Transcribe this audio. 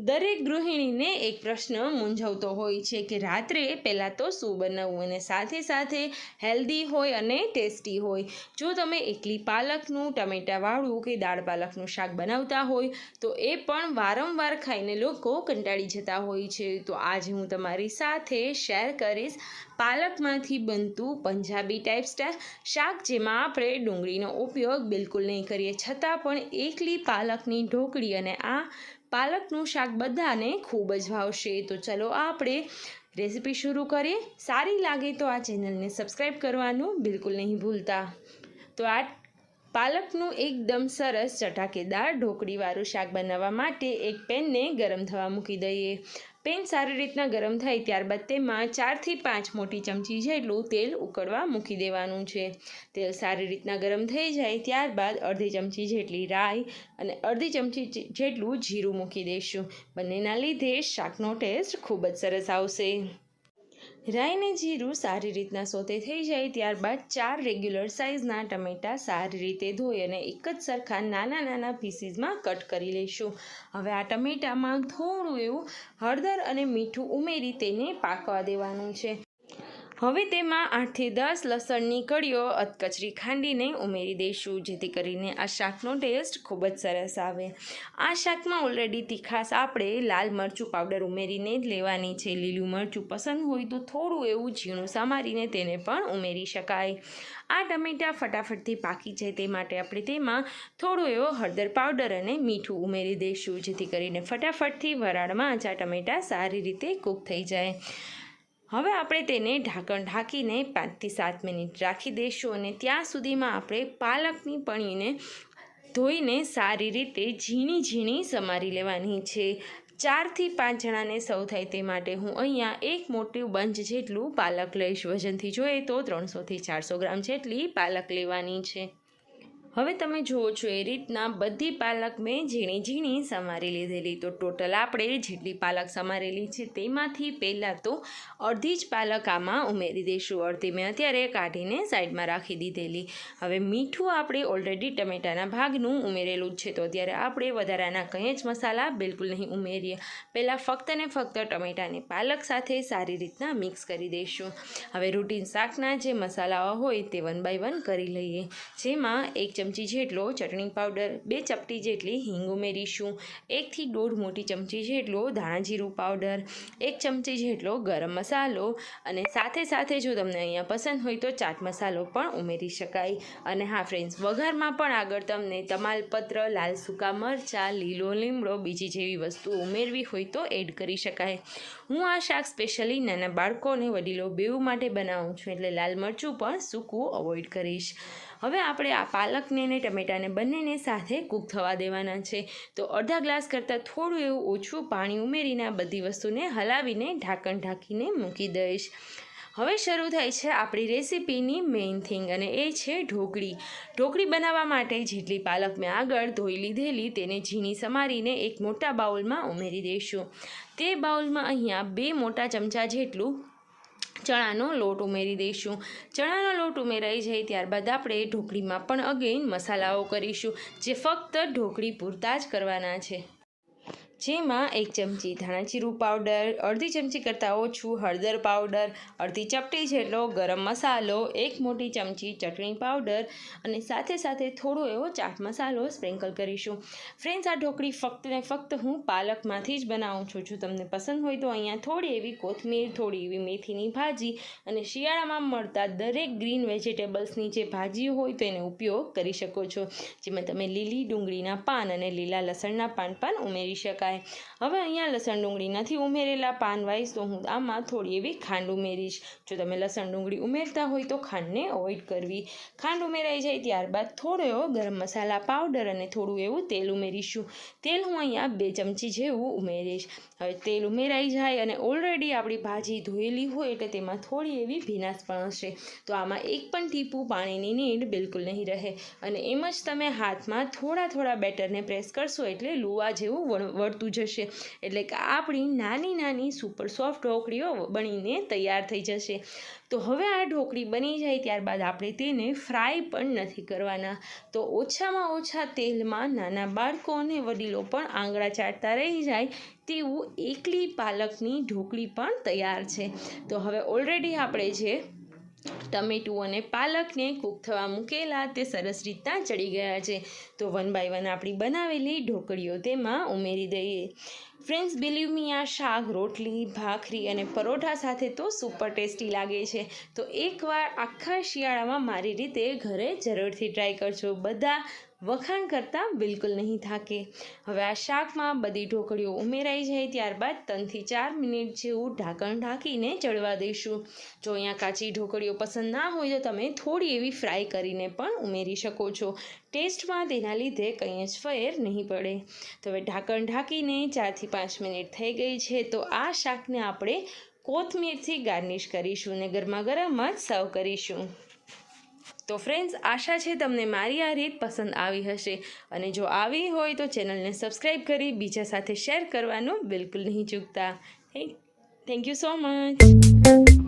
દરેક ગૃહિણીને એક પ્રશ્ન મૂંઝવતો હોય છે કે રાત્રે પહેલાં તો શું બનાવવું અને સાથે સાથે હેલ્ધી હોય અને ટેસ્ટી હોય. જો તમે એકલી પાલકનું, ટમેટાવાળું કે દાળ પાલકનું શાક બનાવતા હોય, તો એ પણ વારંવાર ખાઈને લોકો કંટાળી જતા હોય છે. તો આજે હું તમારી સાથે શેર કરીશ પાલકમાંથી બનતું પંજાબી ટાઈપ સ્ટાઇલ શાક, જેમાં આપણે ડુંગળીનો ઉપયોગ બિલકુલ નહીં કરીએ. છતાં પણ એકલી પાલકની ઢોકળી અને આ પાલકનું શાક બધાને ખૂબ જ ભાવશે. તો ચલો આપણે રેસીપી શરૂ કરીએ. સારી લાગે તો આ ચેનલને સબસ્ક્રાઈબ કરવાનું બિલકુલ નહીં ભૂલતા. તો આ પાલકનું એકદમ સરસ ચટાકેદાર ઢોકળીવાળું શાક બનાવવા માટે એક પેનને ગરમ થવા મૂકી દઈએ. પેન સારી રીતના ગરમ થાય ત્યારબાદ તેમાં ચારથી પાંચ મોટી ચમચી જેટલું તેલ ઉકળવા મૂકી દેવાનું છે. તેલ સારી રીતના ગરમ થઈ જાય ત્યારબાદ અડધી ચમચી જેટલી રાઈ અને અડધી ચમચી જેટલું જીરું મૂકી દઈશું. બંનેના લીધે શાકનો ટેસ્ટ ખૂબ જ સરસ આવશે. રાઈને જીરું સારી રીતના સોતે થઈ જાય ત્યારબાદ ચાર રેગ્યુલર સાઇઝના ટમેટાં સારી રીતે ધોઈ અને એક જ સરખા નાના નાના પીસીસમાં કટ કરી લઈશું. હવે આ ટમેટામાં થોડું એવું હળદર અને મીઠું ઉમેરી તેને પાકવા દેવાનું છે. હવે તેમાં આઠથી દસ લસણની કળીઓ, અધકચરી ખાંડીને ઉમેરી દઈશું, જેથી કરીને આ શાકનો ટેસ્ટ ખૂબ જ સરસ આવે. આ શાકમાં ઓલરેડી તીખાસ આપણે લાલ મરચું પાવડર ઉમેરીને જ લેવાની છે. લીલું મરચું પસંદ હોય તો થોડું એવું ઝીણું સમારીને તેને પણ ઉમેરી શકાય. આ ટમેટાં ફટાફટથી પાકી જાય તે માટે આપણે તેમાં થોડો એવો હળદર પાવડર અને મીઠું ઉમેરી દઈશું, જેથી કરીને ફટાફટથી વરાળમાં જ આ ટમેટાં સારી રીતે કૂક થઈ જાય. હવે આપણે તેને ઢાંકણ ઢાંકીને પાંચથી સાત મિનિટ રાખી દઈશું અને ત્યાં સુધીમાં આપણે પાલકની પણીને ધોઈને સારી રીતે ઝીણી ઝીણી સમારી લેવાની છે. ચારથી પાંચ જણાને સૌ થાય તે માટે હું અહીંયા એક મોટું બંચ જેટલું પાલક લઈશ. વજનથી જોઈએ તો ત્રણસોથી ચારસો ગ્રામ જેટલી પાલક લેવાની છે. હવે તમે જુઓ છો, એ રીતના બધી પાલક મેં ઝીણી ઝીણી સમારી લીધેલી. તો ટોટલ આપણે જેટલી પાલક સમારેલી છે તેમાંથી પહેલાં તો અડધી જ પાલક આમાં ઉમેરી દઈશું. અડધી મેં અત્યારે કાઢીને સાઈડમાં રાખી દીધેલી. હવે મીઠું આપણે ઓલરેડી ટમેટાના ભાગનું ઉમેરેલું જ છે. તો અત્યારે આપણે વધારાના કંઈ જ મસાલા બિલકુલ નહીં ઉમેરીએ. પહેલાં ફક્ત ને ફક્ત ટમેટાને પાલક સાથે સારી રીતના મિક્સ કરી દઈશું. હવે રૂટીન શાકના જે મસાલાઓ હોય તે વન બાય વન કરી લઈએ. જેમાં એક ચમચી જેટલો ચટણી પાવડર, બે ચપટી જેટલી હિંગ ઉમેરીશું, એકથી દોઢ મોટી ચમચી જેટલો ધાણાજીરું પાવડર, એક ચમચી જેટલો ગરમ મસાલો અને સાથે સાથે જો તમને અહીંયા પસંદ હોય તો ચાટ મસાલો પણ ઉમેરી શકાય. અને હા ફ્રેન્ડ્સ વઘારમાં પણ આગળ તમને તમાલપત્ર, લાલ સૂકા મરચાં, લીલો લીમડો, બીજી જેવી વસ્તુ ઉમેરવી હોય તો એડ કરી શકાય. હું આ શાક સ્પેશિયલી નાના બાળકો અને વડીલો બેઉ માટે બનાવું છું એટલે લાલ મરચું પણ સૂકું અવોઇડ કરીશ. હવે આપણે આ પાલકને અને ટમેટાને બંનેને સાથે કૂક થવા દેવાના છે. તો અડધા ગ્લાસ કરતાં થોડું એવું ઓછું પાણી ઉમેરીને આ બધી વસ્તુને હલાવીને ઢાંકણ ઢાંકીને મૂકી દઈશ. હવે શરૂ થાય છે આપણી રેસીપીની મેઇન થિંગ અને એ છે ઢોકળી. ઢોકળી બનાવવા માટે જેટલી પાલક મેં આગળ ધોઈ લીધેલી તેને ઝીણી સમારીને એક મોટા બાઉલમાં ઉમેરી દઈશું. તે બાઉલમાં અહીંયા બે મોટા ચમચા જેટલું ચણાનો લોટ ઉમેરી દઈશું. ચણાનો લોટ ઉમેરાઈ જાય ત્યારબાદ આપણે ઢોકળીમાં પણ અગેન મસાલાઓ કરીશું, જે ફક્ત ઢોકળી પૂરતા જ કરવાના છે. જેમાં એક ચમચી ધાણા જીરું પાવડર અડધી ચમચી કરતાં ઓછું હળદર પાવડર અડધી ચપટી જેટલો ગરમ મસાલો, એક મોટી ચમચી ચટણી પાવડર અને સાથે સાથે થોડો એવો ચાટ મસાલો સ્પ્રિંકલ કરીશું. ફ્રેન્ડ્સ આ ઢોકળી ફક્ત ને ફક્ત હું પાલકમાંથી જ બનાવું છું. જો તમને પસંદ હોય તો અહીંયા થોડી એવી કોથમીર, થોડી એવી મેથીની ભાજી અને શિયાળામાં મળતા દરેક ગ્રીન વેજીટેબલ્સની જે ભાજી હોય તો એનો ઉપયોગ કરી શકો છો. જેમાં તમે લીલી ડુંગળીના પાન અને લીલા લસણના પાન પણ ઉમેરી શકાય. હવે અહીંયા લસણ ડુંગળી નથી ઉમેરેલા, પાન વાઈસ તો હું આમાં થોડી એવી ખાંડ ઉમેરીશ. જો તમે લસણ ડુંગળી ઉમેરતા હોય તો ખાંડને અવોઇડ કરવી. ખાંડ ઉમેરાઈ જાય ત્યારબાદ થોડો એવો ગરમ મસાલા પાવડર અને થોડું એવું તેલ ઉમેરીશું. તેલ હું અહીંયા બે ચમચી જેવું ઉમેરીશ. હવે તેલ ઉમેરાઈ જાય અને ઓલરેડી આપણી ભાજી ધોયેલી હોય એટલે તેમાં થોડી એવી ભીનાશ પણ હશે. તો આમાં એક પણ ટીપું પાણીની નીડ બિલકુલ નહીં રહે. અને એમ જ તમે હાથમાં થોડા થોડા બેટરને પ્રેસ કરશો એટલે લુવા જેવું વળ- વળતું મળતું જશે. એટલે કે આપણી નાની નાની સુપર સોફ્ટ ઢોકળીઓ બનીને તૈયાર થઈ જશે. તો હવે આ ઢોકળી બની જાય ત્યારબાદ આપણે તેને ફ્રાય પણ નથી કરવાના. તો ઓછામાં ઓછા તેલમાં નાના બાળકો અને વડીલો પણ આંગળા ચાટતા રહી જાય તેવું એકલી પાલકની ઢોકળી પણ તૈયાર છે. તો હવે ઓલરેડી આપણે જે ટમેટું અને પાલકને કૂક થવા મૂકેલા તે સરસ રીતના ચડી ગયા છે. તો વન બાય વન આપણી બનાવેલી ઢોકળીઓ તેમાં ઉમેરી દઈએ. ફ્રેન્ડ્સ બિલીવ આ શાક, રોટલી, ભાખરી અને પરોઠા સાથે તો સુપર ટેસ્ટી લાગે છે. તો એકવાર આખા શિયાળામાં મારી રીતે ઘરે જરૂરથી ટ્રાય કરજો. બધા વખાણ કરતાં બિલકુલ નહીં થાકે. હવે આ શાકમાં બધી ઢોકળીઓ ઉમેરાઈ જાય ત્યારબાદ ત્રણથી ચાર મિનિટ જેવું ઢાંકણ ઢાંકીને ચડવા દઈશું. જો અહીંયા કાચી ઢોકળીઓ પસંદ ના હોય તો તમે થોડી એવી ફ્રાય કરીને પણ ઉમેરી શકો છો. ટેસ્ટમાં તેના લીધે કંઈ જ ફેર નહીં પડે. તો હવે ઢાંકણ ઢાંકીને ચારથી પાંચ મિનિટ થઈ ગઈ છે તો આ શાકને આપણે કોથમીરથી ગાર્નિશ કરીશું ને ગરમા ગરમ જ સર્વ કરીશું. તો ફ્રેન્ડ્સ, આશા છે તમને મારી આ રીત પસંદ આવી હશે. અને જો આવી હોય તો ચેનલને સબસ્ક્રાઈબ કરી બીજા સાથે શેર કરવાનું બિલકુલ નહીં ચૂકતા. Thank you so much